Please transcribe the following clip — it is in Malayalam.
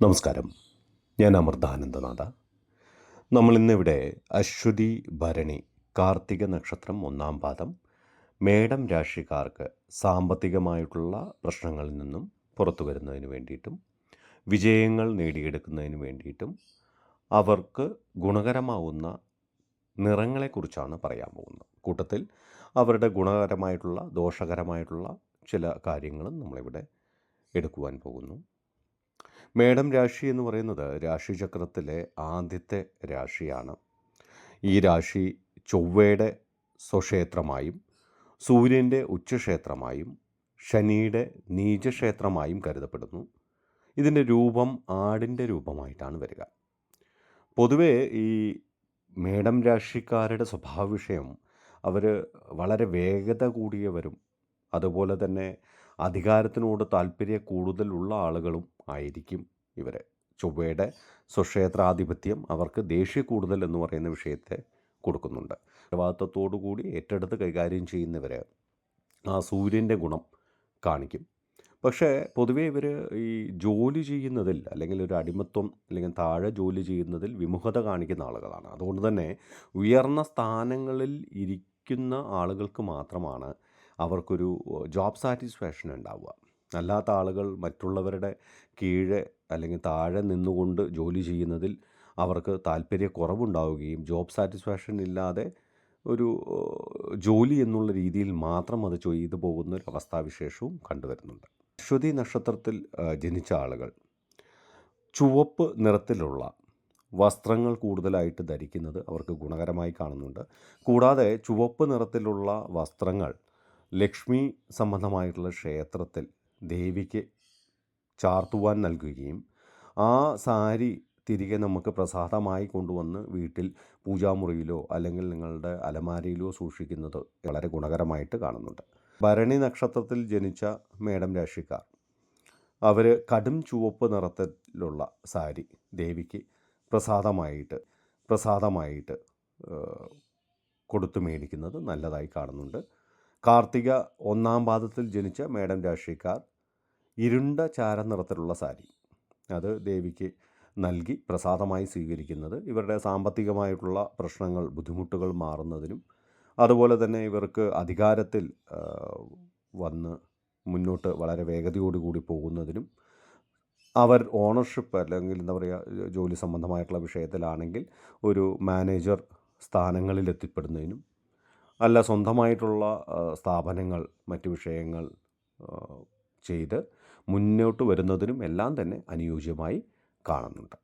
നമസ്കാരം. ഞാൻ അമൃതാനന്ദനാഥ നമ്മളിന്നിവിടെ അശ്വതി ഭരണി കാർത്തിക നക്ഷത്രം ഒന്നാം പാദം മേടം രാശിക്കാർക്ക് സാമ്പത്തികമായിട്ടുള്ള പ്രശ്നങ്ങളിൽ നിന്നും പുറത്തു വരുന്നതിന് വേണ്ടിയിട്ടും വിജയങ്ങൾ നേടിയെടുക്കുന്നതിന് വേണ്ടിയിട്ടും അവർക്ക് ഗുണകരമാവുന്ന നിറങ്ങളെക്കുറിച്ചാണ് പറയാൻ പോകുന്നത്. കൂട്ടത്തിൽ അവരുടെ ഗുണകരമായിട്ടുള്ള ദോഷകരമായിട്ടുള്ള ചില കാര്യങ്ങളും നമ്മളിവിടെ എടുക്കുവാൻ പോകുന്നു. മേടം രാശി എന്ന് പറയുന്നത് രാശിചക്രത്തിലെ ആദ്യത്തെ രാശിയാണ്. ഈ രാശി ചൊവ്വയുടെ സ്വക്ഷേത്രമായും സൂര്യന്റെ ഉച്ചക്ഷേത്രമായും ശനിയുടെ നീചക്ഷേത്രമായും കരുതപ്പെടുന്നു. ഇതിന്റെ രൂപം ആടിന്റെ രൂപമായിട്ടാണ് വരിക. പൊതുവേ ഈ മേടം രാശിക്കാരുടെ സ്വഭാവ വിഷയം അവർ വളരെ വേഗത കൂടിയവരും അതുപോലെ തന്നെ അധികാരത്തിനോട് താല്പര്യ കൂടുതലുള്ള ആളുകളും ആയിരിക്കും ഇവർ ചൊവ്വയുടെ സ്വക്ഷേത്രാധിപത്യം അവർക്ക് ദേഷ്യ കൂടുതൽ എന്ന് പറയുന്ന വിഷയത്തെ കൊടുക്കുന്നുണ്ട്. ഉത്തരവാദിത്തത്തോടു കൂടി ഏറ്റെടുത്ത് കൈകാര്യം ചെയ്യുന്നവർ ആ സൂര്യന്റെ ഗുണം കാണിക്കും. പക്ഷേ പൊതുവെ ഇവർ ഈ ജോലി ചെയ്യുന്നതിൽ അല്ലെങ്കിൽ ഒരു അടിമത്വം അല്ലെങ്കിൽ താഴെ ജോലി ചെയ്യുന്നതിൽ വിമുഖത കാണിക്കുന്ന ആളുകളാണ്. അതുകൊണ്ട് തന്നെ ഉയർന്ന സ്ഥാനങ്ങളിൽ ഇരിക്കുന്ന ആളുകൾക്ക് മാത്രമാണ് അവർക്കൊരു ജോബ് സാറ്റിസ്ഫാക്ഷൻ ഉണ്ടാവുക. അല്ലാത്ത ആളുകൾ മറ്റുള്ളവരുടെ കീഴെ അല്ലെങ്കിൽ താഴെ നിന്നുകൊണ്ട് ജോലി ചെയ്യുന്നതിൽ അവർക്ക് താല്പര്യക്കുറവുണ്ടാവുകയും ജോബ് സാറ്റിസ്ഫാക്ഷൻ ഇല്ലാതെ ഒരു ജോലി എന്നുള്ള രീതിയിൽ മാത്രം അത് ചെയ്തു പോകുന്ന ഒരു അവസ്ഥാവിശേഷവും കണ്ടുവരുന്നുണ്ട്. അശ്വതി നക്ഷത്രത്തിൽ ജനിച്ച ആളുകൾ ചുവപ്പ് നിറത്തിലുള്ള വസ്ത്രങ്ങൾ കൂടുതലായിട്ട് ധരിക്കുന്നത് അവർക്ക് ഗുണകരമായി കാണുന്നുണ്ട്. കൂടാതെ ചുവപ്പ് നിറത്തിലുള്ള വസ്ത്രങ്ങൾ ലക്ഷ്മി സംബന്ധമായിട്ടുള്ള ക്ഷേത്രത്തിൽ ദേവിക്ക് ചാർത്തുവാൻ നൽകുകയും ആ സാരി തിരികെ നമുക്ക് പ്രസാദമായി കൊണ്ടുവന്ന് വീട്ടിൽ പൂജാമുറിയിലോ അല്ലെങ്കിൽ നിങ്ങളുടെ അലമാരയിലോ സൂക്ഷിക്കുന്നത് വളരെ ഗുണകരമായിട്ട് കാണുന്നുണ്ട്. ഭരണി നക്ഷത്രത്തിൽ ജനിച്ച മേഡം രാശിക്കാർ അവർ കടും ചുവപ്പ് നിറത്തിലുള്ള സാരി ദേവിക്ക് പ്രസാദമായിട്ട് പ്രസാദമായിട്ട് കൊടുത്തു മേടിക്കുന്നത് നല്ലതായി കാണുന്നുണ്ട്. കാർത്തിക ഒന്നാം പാദത്തിൽ ജനിച്ച മേഡം രാഷ്ട്രീയക്കാർ. ഇരുണ്ട ചാര നിറത്തിലുള്ള സാരി. അത് ദേവിക്ക് നൽകി പ്രസാദമായി സ്വീകരിക്കുന്നത്. ഇവരുടെ സാമ്പത്തികമായിട്ടുള്ള പ്രശ്നങ്ങൾ ബുദ്ധിമുട്ടുകൾ മാറുന്നതിനും അതുപോലെ തന്നെ ഇവർക്ക് അധികാരത്തിൽ വന്ന് മുന്നോട്ട് വളരെ വേഗതയോടുകൂടി പോകുന്നതിനും അവർ ഓണർഷിപ്പ് അല്ലെങ്കിൽ എന്താ പറയുക ജോലി സംബന്ധമായിട്ടുള്ള വിഷയത്തിലാണെങ്കിൽ ഒരു മാനേജർ സ്ഥാനങ്ങളിൽ എത്തിപ്പെടുന്നതിനും അല്ല സ്വന്തമായിട്ടുള്ള സ്ഥാപനങ്ങൾ മറ്റു വിഷയങ്ങൾ ചെയ്ത് മുന്നോട്ട് വരുന്നതിനും എല്ലാം തന്നെ അനുയോജ്യമായി കാണുന്നുണ്ട്.